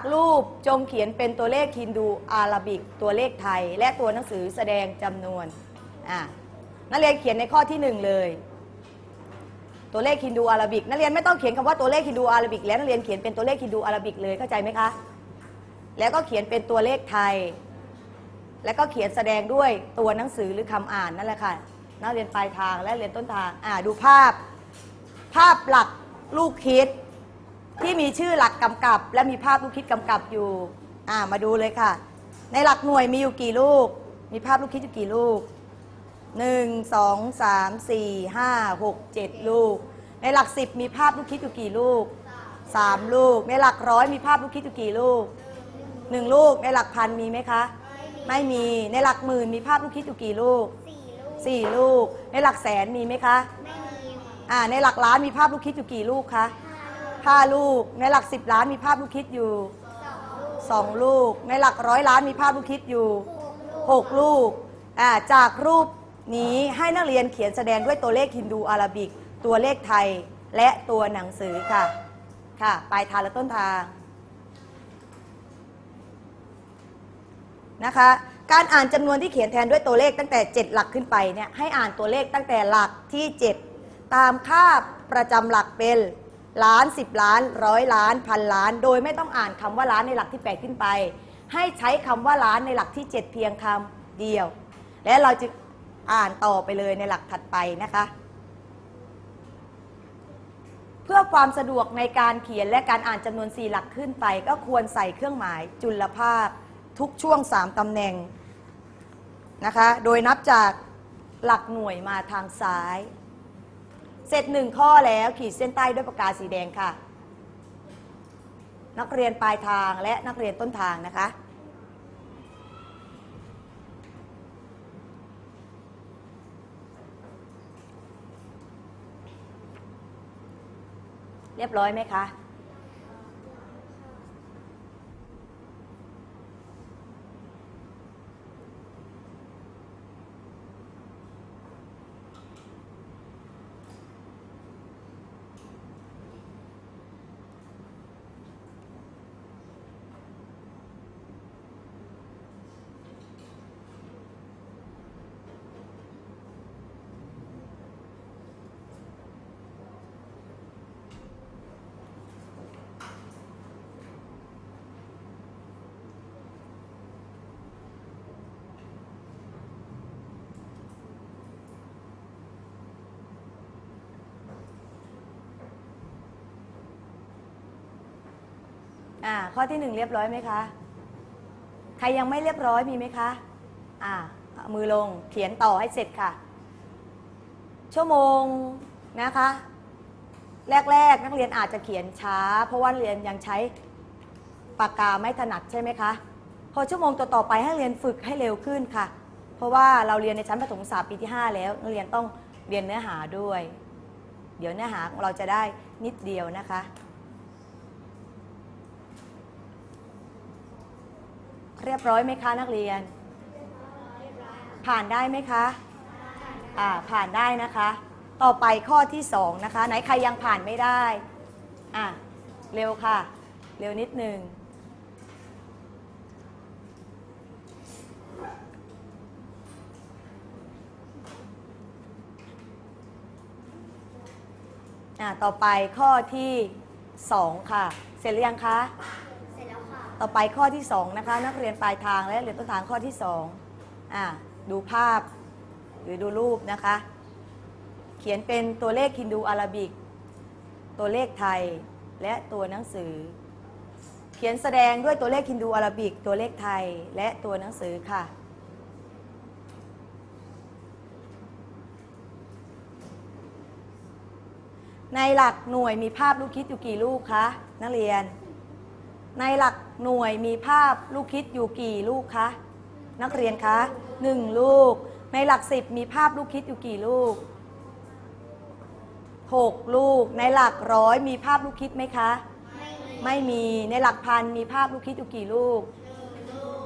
จากรูปจงเขียนเป็นตัวเลขฮินดูอาราบิก ตัวเลขไทย และตัวหนังสือแสดงจำนวนอะนักเรียนเขียนในข้อที่หนึ่งเลย ตัวเลขฮินดูอาราบิกนักเรียนไม่ต้องเขียนคำว่าตัวเลขฮินดูอาราบิกแล้วนักเรียนเขียนเป็นตัวเลขฮินดูอาราบิกเลยเข้าใจไหมคะ แล้วก็เขียนเป็นตัวเลขไทย แล้วก็เขียนแสดงด้วยตัวหนังสือหรือคำอ่านนั่นแหละค่ะนักเรียนปลายทางและเรียนต้นทางอ่าดูภาพ ภาพหลักลูกคิด ที่มีชื่อหลักกำกับ และมีภาพลูกคิดกำกับอยู่ อ่ามาดูเลยค่ะ ในหลักหน่วยมีอยู่กี่ลูก มีภาพลูกคิดอยู่กี่ลูกหนึ่งสองสามสี่ห้าหกเจ็ดลูก ในหลักสิบมีภาพลูกคิดอยู่กี่ลูกสามลูก ในหลักร้อยมีภาพลูกคิดอยู่กี่ลูกหนึ่งลูก ในหลักพันมีไหมคะ ไม่มี ในหลักหมื่นมีภาพลูกคิดอยู่กี่ลูกสี่ลูกสี่ลูก ในหลักแสนมีไหมคะ ไม่มี อ่า ในหลักล้านมีภาพลูกคิดอยู่กี่ลูกคะ ห้าลูก ในหลักสิบล้านมีภาพลูกคิดอยู่สองลูก ในหลักร้อยล้านมีภาพลูกคิดอยู่หกลูกอ่าจากรูปนี้ให้นักเรียนเขียนแสดงด้วยตัวเลขฮินดูอาราบิก ตัวเลขไทยและตัวหนังสือค่ะ ค่ะ ปลายทางและต้นทางนะคะ การอ่านจำนวนที่เขียนแทนด้วยตัวเลขตั้งแต่ 7 หลักขึ้นไปเนี่ยให้อ่านตัวเลขตั้งแต่หลักที่ 7 ตามค่าประจำหลักเป็น ล้าน 10 ล้านร้อยล้านพันล้าน โดยไม่ต้องอ่านคำว่าล้านในหลักที่ 8 ขึ้นไป ให้ใช้คำว่าล้านในหลักที่ 7 เพียงคำเดียว และเราจะอ่านต่อไปเลยในหลักถัดไปนะคะ เพื่อความสะดวกในการเขียนและการอ่านจำนวน 4 หลักขึ้นไป ก็ควรใส่เครื่องหมายจุลภาพทุกช่วง 3ตำแหน่งนะคะ โดยนับจากหลักหน่วยมาทางซ้าย เสร็จหนึ่งข้อแล้วขีดเส้นใต้ด้วยปากกาสีแดงค่ะ นักเรียนปลายทางและนักเรียนต้นทางนะคะ เรียบร้อยไหมคะ อ่าข้อที่หนึ่งเรียบร้อยไหมคะ ใครยังไม่เรียบร้อยมีไหมคะอ่ามือลงเขียนต่อให้เสร็จค่ะ ชั่วโมงนะคะ แรกๆ นักเรียนอาจจะเขียนช้า เพราะว่าเรียนยังใช้ปากกาไม่ถนัดใช่ไหมคะพอชั่วโมงต่อๆไปให้เรียนฝึกให้เร็วขึ้นค่ะ เพราะว่าเราเรียนในชั้นประถมศึกษาปีที่ 5 แล้วนักเรียนต้องเรียนเนื้อหาด้วย เดี๋ยวเนื้อหาของเราจะได้นิดเดียวนะคะ เรียบร้อยไหมคะนักเรียน ผ่านได้ไหมคะอ่าผ่านได้นะคะ ต่อไปข้อที่สองนะคะ ไหนใครยังผ่านไม่ได้อะเร็วค่ะ เร็วนิดนึงอะต่อไปข้อที่สองค่ะ เสร็จหรือยังคะ ต่อไปข้อที่2นะคะนักเรียนปลายทางและเรียนต้นทางข้อที่2อ่าดูภาพหรือดูรูปนะคะ เขียนเป็นตัวเลขฮินดูอาราบิก ตัวเลขไทยและตัวหนังสือ เขียนแสดงด้วยตัวเลขฮินดูอาราบิก ตัวเลขไทยและตัวหนังสือค่ะในหลักหน่วยมีภาพลูกคิดอยู่กี่ลูกคะนักเรียน ในหลัก หน่วยมีภาพลูกคิดอยู่กี่ลูกคะนักเรียนคะหนึ่งลูก ในหลักสิบมีภาพลูกคิดอยู่กี่ลูกหกลูก ในหลักร้อยมีภาพลูกคิดไหมคะไม่มีในหลักพันมีภาพลูกคิดอยู่กี่ลูก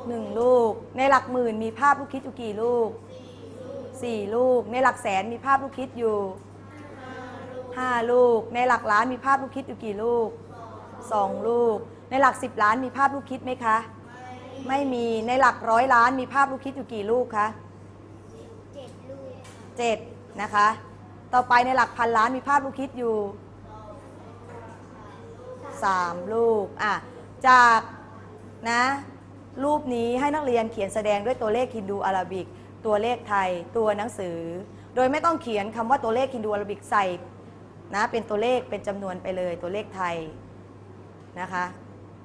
หนึ่งลูก ในหลักหมื่นมีภาพลูกคิดอยู่กี่ลูกสี่ลูก ในหลักแสนมีภาพลูกคิดอยู่ห้าลูก ในหลักล้านมีภาพลูกคิดอยู่กี่ลูกสองลูกใน ในหลัก 10 ล้านมีภาพลูกคิดไหมคะ ไม่มีในหลักร้อยล้านมีภาพลูกคิดอยู่กี่ลูกคะเจ็ดลูกเจ็ดนะคะ ต่อไปในหลักพันล้านมีภาพลูกคิดอยู่สามลูกอะจากนะรูปนี้ให้นักเรียนเขียนแสดงด้วยตัวเลขฮินดูอาราบิก ตัวเลขไทยตัวหนังสือ โดยไม่ต้องเขียนคำว่าตัวเลขฮินดูอาราบิกใส่นะเป็นตัวเลขเป็นจำนวนไปเลยตัวเลขไทยนะคะ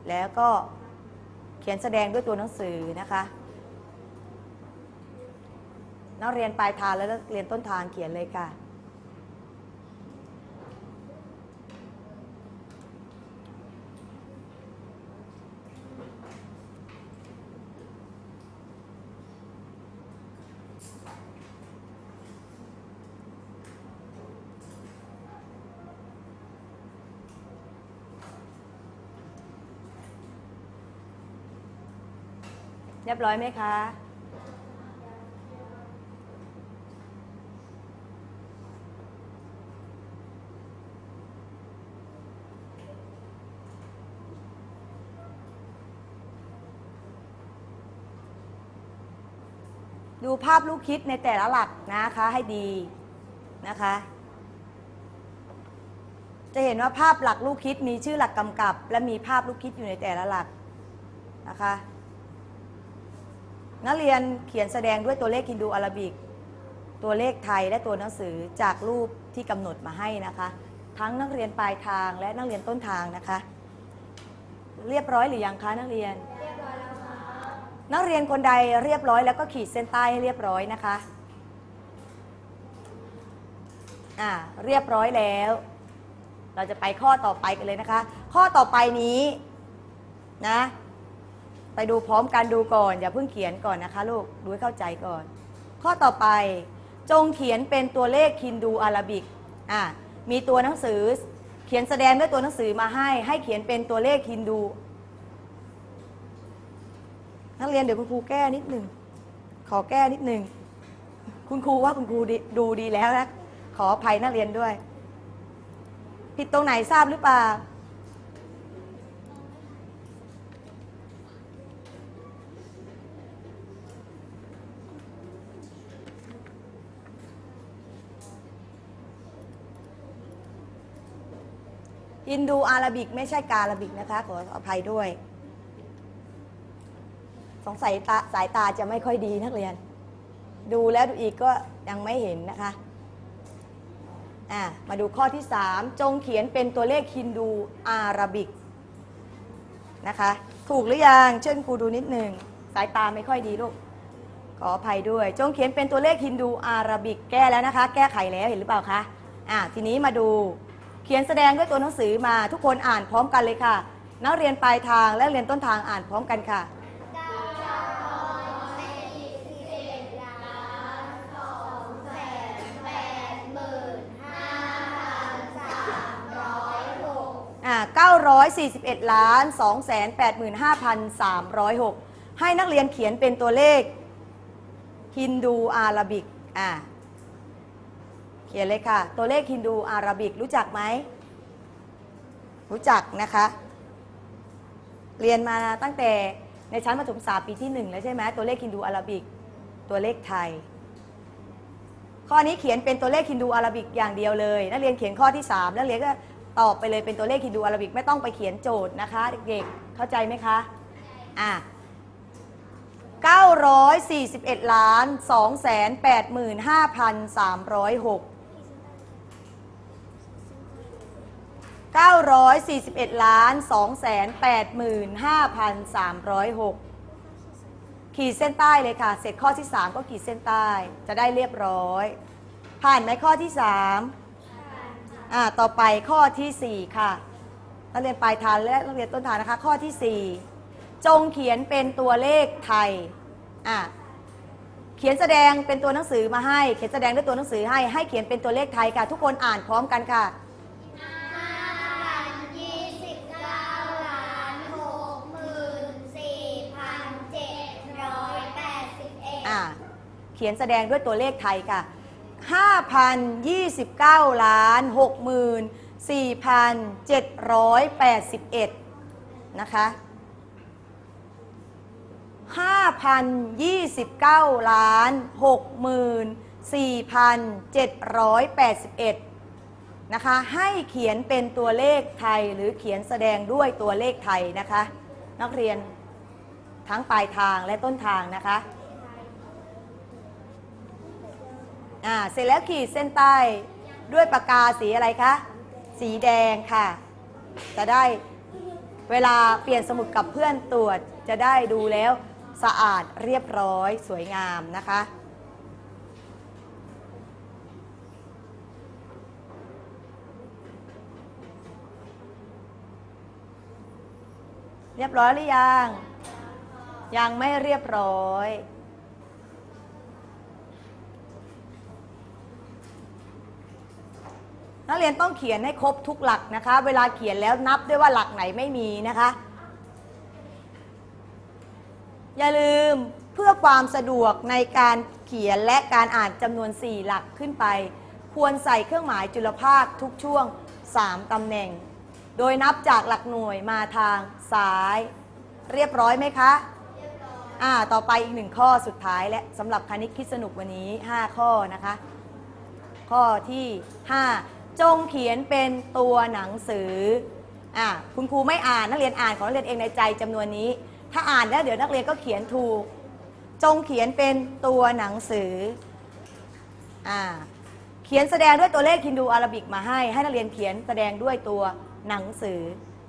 แล้วก็เขียนแสดงด้วยตัวหนังสือนะคะ นักเรียนปลายทางและเรียนต้นทางเขียนเลยค่ะ เรียบร้อยไหมคะ ดูภาพลูกคิดในแต่ละหลักนะคะให้ดีนะคะ จะเห็นว่าภาพหลักลูกคิดมีชื่อหลักกำกับ และมีภาพลูกคิดอยู่ในแต่ละหลักนะคะ นักเรียนเขียนแสดงด้วยตัวเลขฮินดูอาราบิก ตัวเลขไทยและตัวหนังสือจากรูปที่กำหนดมาให้นะคะ ทั้งนักเรียนปลายทางและนักเรียนต้นทางนะคะ เรียบร้อยหรือยังคะนักเรียน นักเรียนคนใดเรียบร้อยแล้วก็ขีดเส้นใต้ให้เรียบร้อยนะคะอ่าเรียบร้อยแล้ว เราจะไปข้อต่อไปกันเลยนะคะ ข้อต่อไปนี้นะ ไปดูพร้อมกันดูก่อน อย่าเพิ่งเขียนก่อนนะคะลูกดูให้เข้าใจก่อน ข้อต่อไปจงเขียนเป็นตัวเลขฮินดูอาราบิกอะมีตัวหนังสือเขียนแสดงด้วยตัวหนังสือมาให้ ให้เขียนเป็นตัวเลขฮินดูนักเรียนเดี๋ยวคุณครูแก้นิดหนึ่งขอแก้นิดหนึ่งคุณครูว่าคุณครูดูดีแล้วนะขออภัยนักเรียนด้วย ผิดตรงไหนทราบหรือเปล่า ฮินดูอาราบิกไม่ใช่การาบิกนะคะ ขออภัยด้วย สงสัยตาสายตาจะไม่ค่อยดีนักเรียน ดูแล้วดูอีกก็ยังไม่เห็นนะคะอะมาดูข้อที่ 3 จงเขียนเป็นตัวเลขฮินดูอาราบิกนะคะ ถูกหรือยังเชิญครูดูนิดหนึ่งสายตาไม่ค่อยดีลูกขออภัยด้วย จงเขียนเป็นตัวเลขฮินดูอาราบิกแก้แล้วนะคะ แก้ไขแล้วเห็นหรือเปล่าคะอะทีนี้มาดู ขียนแสดงด้วยตัวหนังสือมาทุกคนอ่านพร้อมกันเลยค่ะ นักเรียนปลายทางและเรียนต้นทางอ่านพร้อมกันค่ะอ่า941ล้าน285,306 ให้นักเรียนเขียนเป็นตัวเลขฮินดูอาราบิกอ่า เขียนเลยค่ะ ตัวเลขฮินดูอาราบิกรู้จักไหม รู้จักนะคะ เรียนมาตั้งแต่ในชั้นประถมศึกษาปีที่หนึ่งแล้วใช่ไหมตัวเลขฮินดูอาราบิก ตัวเลขไทย ข้อนี้เขียนเป็นตัวเลขฮินดูอาราบิกอย่างเดียวเลย นักเรียนเขียนข้อที่ 3 นักเรียนก็ตอบไปเลยเป็นตัวเลขฮินดูอาราบิกไม่ต้องไปเขียนโจทย์นะคะ เด็กๆ เข้าใจไหมคะ อะ941ล้าน285,306 941ล้าน285,306 ขีดเส้นใต้เลยค่ะ เสร็จข้อที่ 3 ก็ขีดเส้นใต้ จะได้เรียบร้อย ผ่านไหมข้อที่ 3 อ่า ต่อไปข้อทีสี่ 4 ค่ะ นักเรียนปลายทางและนักเรียนต้นทางนะคะ ข้อที่ 4 จงเขียนเป็นตัวเลขไทย อ่าเขียนแสดงเป็นตัวหนังสือมาให้ เขียนแสดงด้วยตัวหนังสือให้ ให้เขียนเป็นตัวเลขไทยค่ะ ทุกคนอ่านพร้อมกันค่ะ ยี่สิบเก้าล้านหกหมื่นสี่พันเจ็ดร้อยแปดสิบเอ็ด อ่า เขียนแสดงด้วยตัวเลขไทยค่ะ 5,029ล้าน64,781 นะคะ 5,029ล้าน64,781 นะคะ ให้เขียนเป็นตัวเลขไทยหรือเขียนแสดงด้วยตัวเลขไทยนะคะ นักเรียนทั้งปลายทางและต้นทางนะคะ อ่าเสร็จแล้วขีดเส้นใต้ด้วยปากกาสีอะไรคะ สีแดงค่ะ จะได้เวลาเปลี่ยนสมุดกับเพื่อนตรวจจะได้ดูแล้วสะอาดเรียบร้อยสวยงามนะคะ เรียบร้อยหรือยัง ยังไม่เรียบร้อย นักเรียนต้องเขียนให้ครบทุกหลักนะคะ เวลาเขียนแล้วนับด้วยว่าหลักไหนไม่มีนะคะ อย่าลืมเพื่อความสะดวกในการเขียนและการอ่านจำนวน 4 หลักขึ้นไป ควรใส่เครื่องหมายจุลภาคทุกช่วง 3ตำแหน่ง โดยนับจากหลักหน่วยมาทางซ้าย เรียบร้อยไหมคะอ่า ต่อไปอีกหนึ่งข้อสุดท้ายและสำหรับคณิตคิดสนุกวันนี้ 5 ข้อนะคะ ข้อที่ 5 จงเขียนเป็นตัวหนังสืออ่าคุณครูไม่อ่านนักเรียนอ่านของนักเรียนเองในใจจำนวนนี้ ถ้าอ่านแล้วเดี๋ยวนักเรียนก็เขียนถูก จงเขียนเป็นตัวหนังสืออ่าเขียนแสดงด้วยตัวเลขฮินดูอาราบิกมาให้ ให้นักเรียนเขียนแสดงด้วยตัวหนังสือ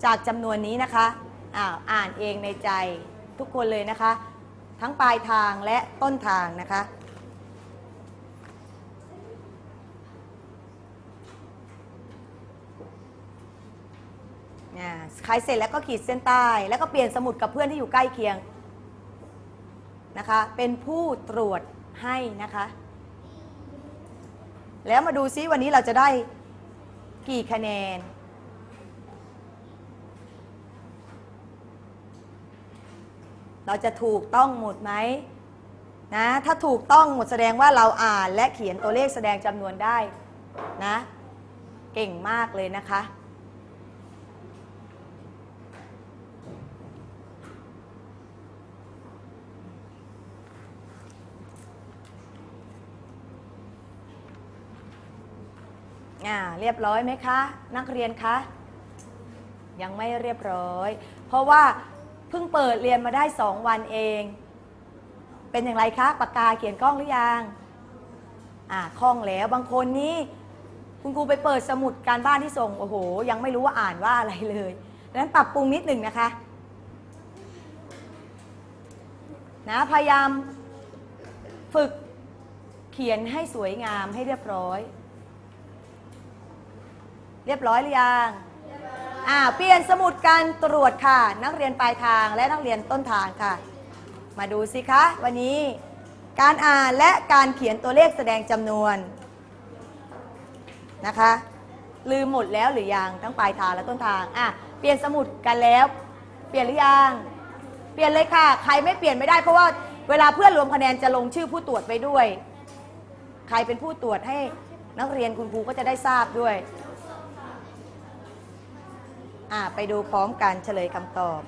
จากจำนวนนี้นะคะอ้าอ่านเองในใจทุกคนเลยนะคะ ทั้งปลายทางและต้นทางนะคะ อ่าใครเสร็จแล้วก็ขีดเส้นใต้ แล้วก็เปลี่ยนสมุดกับเพื่อนที่อยู่ใกล้เคียงนะคะ เป็นผู้ตรวจให้นะคะ แล้วมาดูซิวันนี้เราจะได้กี่คะแนน เราจะถูกต้องหมดไหมนะ ถ้าถูกต้องหมดแสดงว่าเราอ่านและเขียนตัวเลขแสดงจำนวนได้นะ เก่งมากเลยนะคะ อ่าเรียบร้อยไหมคะ นักเรียนคะ ยังไม่เรียบร้อย เพราะว่าเพิ่งเปิดเรียนมาได้สองวันเอง เป็นอย่างไรคะปากกาเขียนกล้องหรือยังอ่าคล่องแล้วบางคนนี่คุณครูไปเปิดสมุดการบ้านที่ส่งโอ้โห ยังไม่รู้ว่าอ่านว่าอะไรเลยดังนั้นปรับปรุงนิดหนึ่งนะคะนะพยายามฝึกเขียนให้สวยงามให้เรียบร้อย รียบร้อยหรือยังอ่าเปลี่ยนสมุดการตรวจค่ะ นักเรียนปลายทางและนักเรียนต้นทางค่ะ มาดูสิคะ วันนี้การอ่านและการเขียนตัวเลขแสดงจำนวนนะคะ ลืมหมดแล้วหรือยังทั้งปลายทางและต้นทางอะเปลี่ยนสมุดกันแล้ว เปลี่ยนหรือยังเปลี่ยนเลยค่ะ ใครไม่เปลี่ยนไม่ได้เพราะว่าเวลาเพื่อนรวมคะแนนจะลงชื่อผู้ตรวจไปด้วย ใครเป็นผู้ตรวจให้นักเรียนคุณครูก็จะได้ทราบด้วย อ่าไปดูพร้อมกันเฉลยคำตอบ